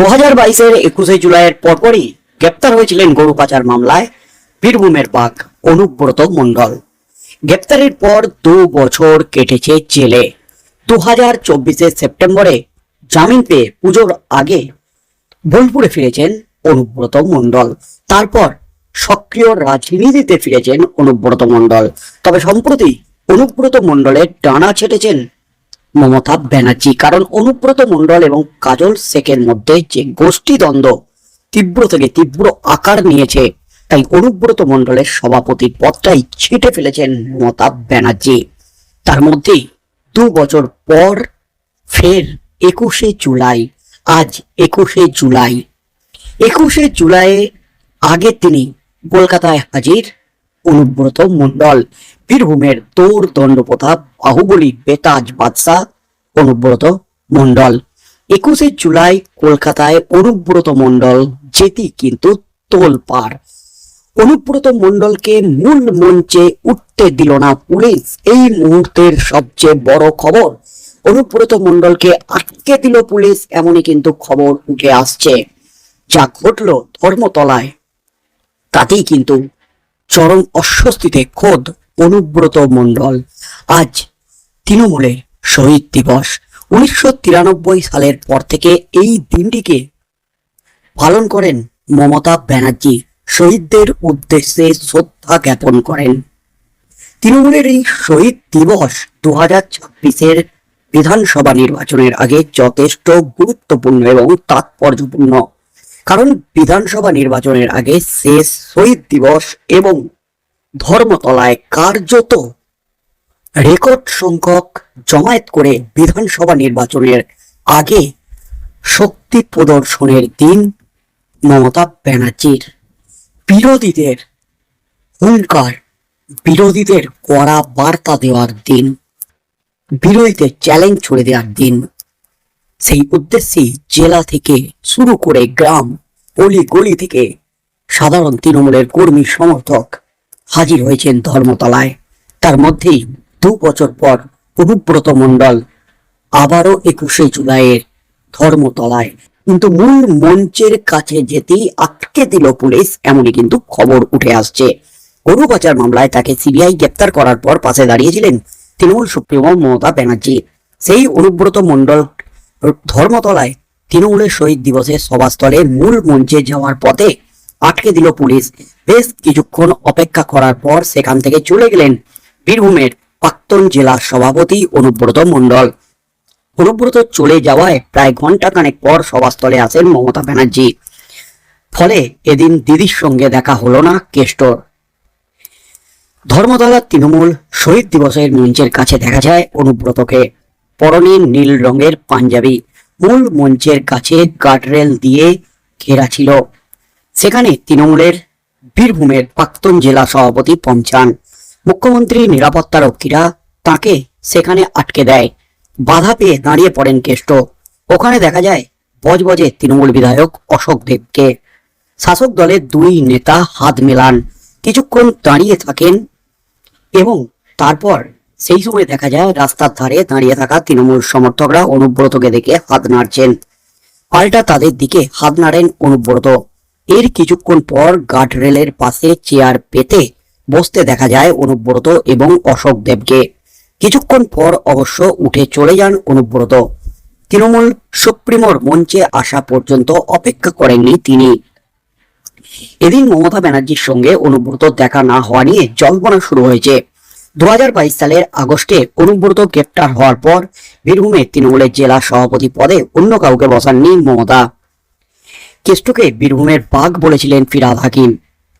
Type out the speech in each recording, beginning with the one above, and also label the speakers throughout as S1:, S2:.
S1: দু হাজার বাইশের একুশে জুলাইয়ের পরপরই গ্রেপ্তার হয়েছিলেন গরু পাচার মামলায় বীরভূমের বাঘ অনুব্রত মণ্ডল। গ্রেপ্তারের পর দু বছর কেটেছে জেলে। দু হাজার চব্বিশের সেপ্টেম্বরে জামিন পেয়ে পুজোর আগে বোলপুরে ফিরেছেন অনুব্রত মণ্ডল। তারপর সক্রিয় রাজনীতিতে ফিরেছেন অনুব্রত মণ্ডল। তবে সম্প্রতি অনুব্রত মণ্ডলের ডানা ছেটেছেন মমতা ব্যানার্জি। কারণ অনুব্রত মণ্ডল এবং কাজল শেখের মধ্যে যে গোষ্ঠী দ্বন্দ্ব, তীব্র থেকে তীব্র আকার নিয়েছে, তাই অনুব্রত মণ্ডলের সভাপতির পদটাই ছিটে ফেলেছেন মমতা ব্যানার্জি। তার মধ্যেই দু বছর পর ফের একুশে জুলাই, আজ একুশে জুলাই। একুশে জুলাই আগে তিনি কলকাতায় হাজির অনুব্রত মন্ডল বীরভূমের দৌড় দণ্ডপ্রতাপ, বাহুবলী বেতাজ বাদশাহ, অনুব্রত মন্ডল একুশে জুলাই কলকাতায় অনুব্রত মন্ডল যেটি কিন্তু তোলপাড়। অনুব্রত মণ্ডলকে মূল মঞ্চে উঠতে দিল না পুলিশ। এই মুহূর্তের সবচেয়ে বড় খবর, অনুব্রত মন্ডলকে আটকে দিল পুলিশ, এমনই কিন্তু খবর উঠে আসছে। যা ঘটলো ধর্মতলায়, তাতেই কিন্তু চরম অস্বস্তিতে খোদ অনুব্রত মণ্ডল। আজ তৃণমূলের শহীদ দিবস। উনিশশো তিরানব্বই সালের পর থেকে এই দিনটিকে পালন করেন মমতা ব্যানার্জি। শহীদদের উদ্দেশ্যে শ্রদ্ধা জ্ঞাপন করেন। তৃণমূলের এই শহীদ দিবস দু হাজার ছাব্বিশের বিধানসভা নির্বাচনের আগে যথেষ্ট গুরুত্বপূর্ণ এবং তাৎপর্যপূর্ণ। কারণ বিধানসভা নির্বাচনের আগে শেষ শহীদ দিবস এবং ধর্মতলায় কার্যত রেকর্ড সংখ্যক জমায়েত করে বিধানসভা নির্বাচনের আগে শক্তি প্রদর্শনের দিন মমতা ব্যানার্জির বিরোধীদের হুঙ্কার, বিরোধীদের কড়া বার্তা দেওয়ার দিন, বিরোধীদের চ্যালেঞ্জ ছুড়ে দেওয়ার দিন সেই উদ্দেশ্যে জেলা থেকে শুরু করে গ্রাম অলি গলি থেকে সাধারণ তৃণমূলের কর্মী সমর্থক হাজির হয়েছেন ধর্মতলায়। তার মধ্যেই দু বছর পর অনুব্রত মণ্ডল আবারও একুশে জুলাইয়ের ধর্মতলায়। কিন্তু মূল মঞ্চের কাছে যেতেই আটকে দিল পুলিশ, এমনই কিন্তু খবর উঠে আসছে। গরু পাচার মামলায় তাকে সিবিআই গ্রেপ্তার করার পর পাশে দাঁড়িয়েছিলেন তৃণমূল সুপ্রিমো মমতা ব্যানার্জি। সেই অনুব্রত মণ্ডল ধর্মতলায় তৃণমূলের শহীদ দিবসের সভাস্থলে মূল মঞ্চে যাওয়ার পথে আটকে দিল পুলিশ। বেশ কিছুক্ষণ অপেক্ষা করার পর সেখান থেকে চলে গেলেন বীরভূমের প্রাক্তন জেলা সভাপতি অনুব্রত মণ্ডল। অনুব্রত চলে যাওয়ায় প্রায় ঘণ্টা খানেক পর সভাস্থলে আসেন মমতা ব্যানার্জি। ফলে এদিন দিদির সঙ্গে দেখা হলো না কেষ্টর। ধর্মতলার তৃণমূল শহীদ দিবসের মঞ্চের কাছে দেখা যায় অনুব্রতকে। পরনে নীল রঙের পাঞ্জাবি। মূল মঞ্চের কাছে গার্ডরেল দিয়ে ঘেরা ছিল। সেখানে তৃণমূলের বীরভূমের প্রাক্তন জেলা সভাপতি পৌঁছান মুখ্যমন্ত্রী নিরাপত্তা রক্ষীরা তাকে সেখানে আটকে দেয়। বাধা পেয়ে দাঁড়িয়ে পড়েন কেষ্ট। ওখানে দেখা যায়, বজবজে তৃণমূল বিধায়ক অশোক দেবকে। শাসক দলের দুই নেতা হাত মেলান। কিছুক্ষণ দাঁড়িয়ে থাকেন এবং তারপর সেই সময় দেখা যায় রাস্তার ধারে দাঁড়িয়ে থাকা তৃণমূল সমর্থকরা অনুব্রতকে দেখে হাত নাড়ছেন। পাল্টা তাদের দিকে হাত নাড়েন অনুব্রত। এর কিছুক্ষণ পর গার্ড রেলের পাশে চেয়ার পেতে বসতে দেখা যায় অনুব্রত এবং অশোক দেবকে। কিছুক্ষণ পর অবশ্য উঠে চলে যান অনুব্রত। তৃণমূল সুপ্রিমোর মঞ্চে আসা পর্যন্ত অপেক্ষা করেননি তিনি। এদিন মমতা ব্যানার্জির সঙ্গে অনুব্রত দেখা না হওয়া নিয়ে জল্পনা শুরু হয়েছে। দু হাজার বাইশ সালের আগস্টে অনুব্রত গ্রেপ্তার হওয়ার পর বীরভূমে তৃণমূলের জেলা সভাপতি পদে অন্য কাউকে বসাননি মমতা। কেষ্টকে বীরভূমের বাঘ বলেছিলেন ফিরাদ হাকিম।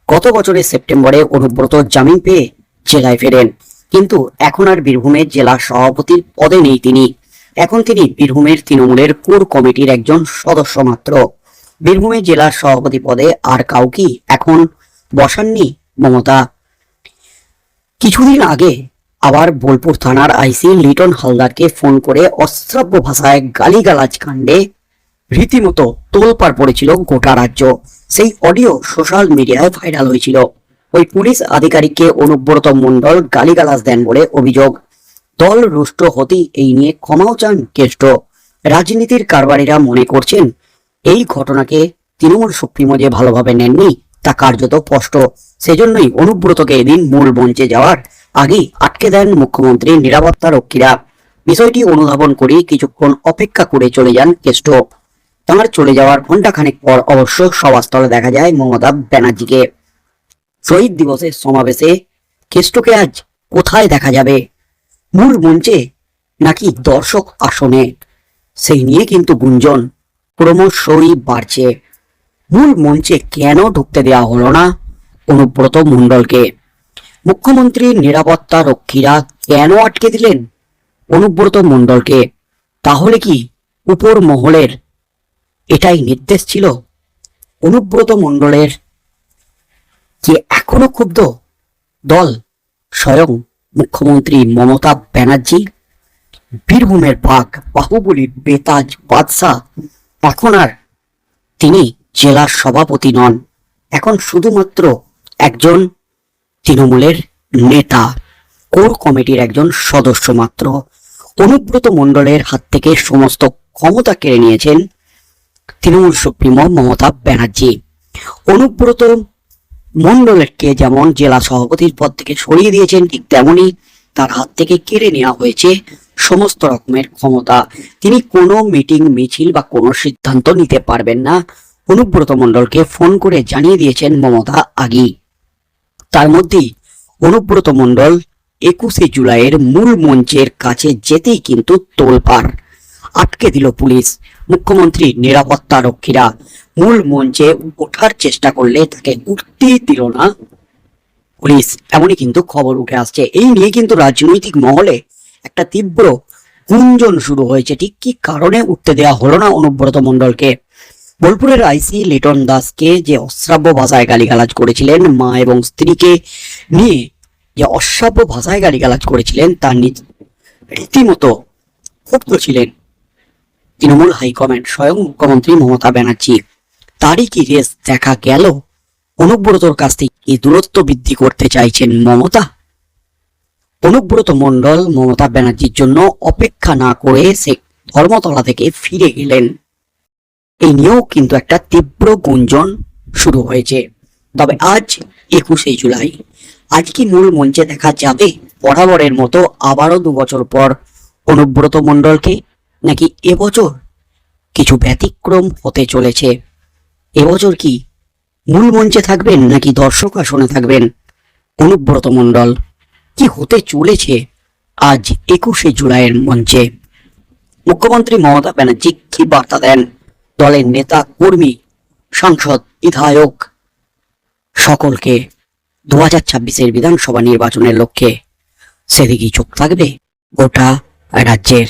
S1: গত বছরের সেপ্টেম্বরে অনুব্রত জামিন পেয়ে জেলায় ফেরেন। কিন্তু এখন আর বীরভূমের জেলা সভাপতির পদে নেই তিনি। এখন তিনি বীরভূমের তৃণমূলের কোর কমিটির একজন সদস্য মাত্র। বীরভূমের জেলার সভাপতি পদে আর কাউকে এখন বসাননি মমতা। কিছুদিন আগে আবার বোলপুর থানার আইসি লিটন হালদারকে ফোন করে অশ্রাব্য ভাষায় গালিগালাজ কাণ্ডে রীতিমতো তোলপাড় পড়েছিল গোটা রাজ্য। সেই অডিও সোশ্যাল মিডিয়ায় ভাইরাল হয়েছিল। ওই পুলিশ আধিকারিককে অনুব্রত মণ্ডল গালিগালাজ দেন বলে অভিযোগ। দল রুষ্ট হতেই এই নিয়ে ক্ষমাও চান কেষ্ট। রাজনীতির কারবারিরা মনে করছেন, এই ঘটনাকে তৃণমূল সুপ্রিমো যে ভালোভাবে নেননি তা কার্যত স্পষ্ট। সেজন্যই অনুব্রতকে এদিন মূল মঞ্চে যাওয়ার আগেই আটকে দেন মুখ্যমন্ত্রী নিরাপত্তা রক্ষীরা। বিষয়টি অনুধাবন করে কিছুক্ষণ অপেক্ষা করে চলে যান কেষ্ট। তাঁর চলে যাওয়ার ঘন্টাখানেক পর অবশ্য সভাস্থলে দেখা যায় মমতা ব্যানার্জিকে। শহীদ দিবসের সমাবেশে কেষ্টকে আজ কোথায় দেখা যাবে? মূল মঞ্চে নাকি দর্শক আসনে? সেই নিয়ে কিন্তু গুঞ্জন। ক্রমশই বাড়ছে। মূল মঞ্চে কেন ঢুকতে দেওয়া হলো না? অনুব্রত মণ্ডলকে। মুখ্যমন্ত্রীর নিরাপত্তা রক্ষীরা কেন আটকে দিলেন? অনুব্রত মণ্ডলকে। তাহলে কি উপর মহলের এটাই নির্দেশ ছিল? অনুব্রত মণ্ডলের যে এখনও ক্ষুব্ধ দল? স্বয়ং মুখ্যমন্ত্রী মমতা ব্যানার্জি, বীরভূমের বাঘ বাহুবলীর বেতাজ, বাদশাহ, এখন আর তিনি জেলার সভাপতি নন। এখন শুধুমাত্র একজন তৃণমূলের নেতা, কোর কমিটির একজন সদস্য মাত্র। অনুব্রত মণ্ডলের হাত থেকে সমস্ত ক্ষমতা কেড়ে নিয়েছেন তৃণমূল সুপ্রিমো মমতা ব্যানার্জি। অনুব্রত মণ্ডলকে যেমন জেলা সভাপতির পদ থেকে সরিয়ে দিয়েছেন, ঠিক তেমনি তার হাত থেকে কেড়ে নেওয়া হয়েছে সমস্ত রকমের ক্ষমতা। তিনি কোনো মিটিং, মিছিল বা কোনো সিদ্ধান্ত নিতে পারবেন না। অনুব্রত মণ্ডলকে ফোন করে জানিয়ে দিয়েছেন মমতা আগেই তার মধ্যেই অনুব্রত মণ্ডল একুশে জুলাইয়ের মূল মঞ্চের কাছে যেতেই কিন্তু তোলপাড়। আটকে দিল পুলিশ। মুখ্যমন্ত্রী নিরাপত্তা রক্ষীরা মূল মঞ্চে ওঠার চেষ্টা করলে তাকে উঠতেই দিল না। পুলিশ এমনই কিন্তু খবর উঠে আসছে। এই নিয়ে কিন্তু রাজনৈতিক মহলে একটা তীব্র গুঞ্জন শুরু হয়েছে। ঠিক কি কারণে উঠতে দেওয়া হলো না অনুব্রত মণ্ডলকে? বোলপুরের আইসি লিটন দাসকে যে অশ্রাব্য ভাষায় গালিগালাজ করেছিলেন মা এবং স্ত্রীকে নিয়ে যে অশ্রাব্য ভাষায় গালিগালাজ করেছিলেন, তার রীতিমতো ক্ষুব্ধ ছিলেন তৃণমূল হাইকমান্ড স্বয়ং মুখ্যমন্ত্রী মমতা ব্যানার্জি। তারই কি রেস দেখা গেল? অনুব্রতর কাছ থেকে দূরত্ব বৃদ্ধি করতে চাইছেন মমতা? অনুব্রত মণ্ডল মমতা ব্যানার্জির জন্য অপেক্ষা না করে সে ধর্মতলা থেকে ফিরে গেলেন এই নিয়েও কিন্তু একটা তীব্র গুঞ্জন শুরু হয়েছে। তবে আজ একুশে জুলাই। আজ কি মূল মঞ্চে দেখা যাবে বরাবরের মতো আবারও দু বছর পর অনুব্রত মণ্ডলকে? নাকি এবছর কিছু ব্যতিক্রম হতে চলেছে? এবছর কি মূল মঞ্চে থাকবেন নাকি দর্শক আসনে থাকবেন অনুব্রত মণ্ডল? কি হতে চলেছে আজ একুশে জুলাইয়ের মঞ্চে? মুখ্যমন্ত্রী মমতা ব্যানার্জি কি বার্তা দেন? দলের নেতা, কর্মী, সাংসদ, বিধায়ক সকলকে দু হাজার ছাব্বিশের বিধানসভা নির্বাচনের লক্ষ্যে সেদিকেই চোখ থাকবে গোটা রাজ্যের।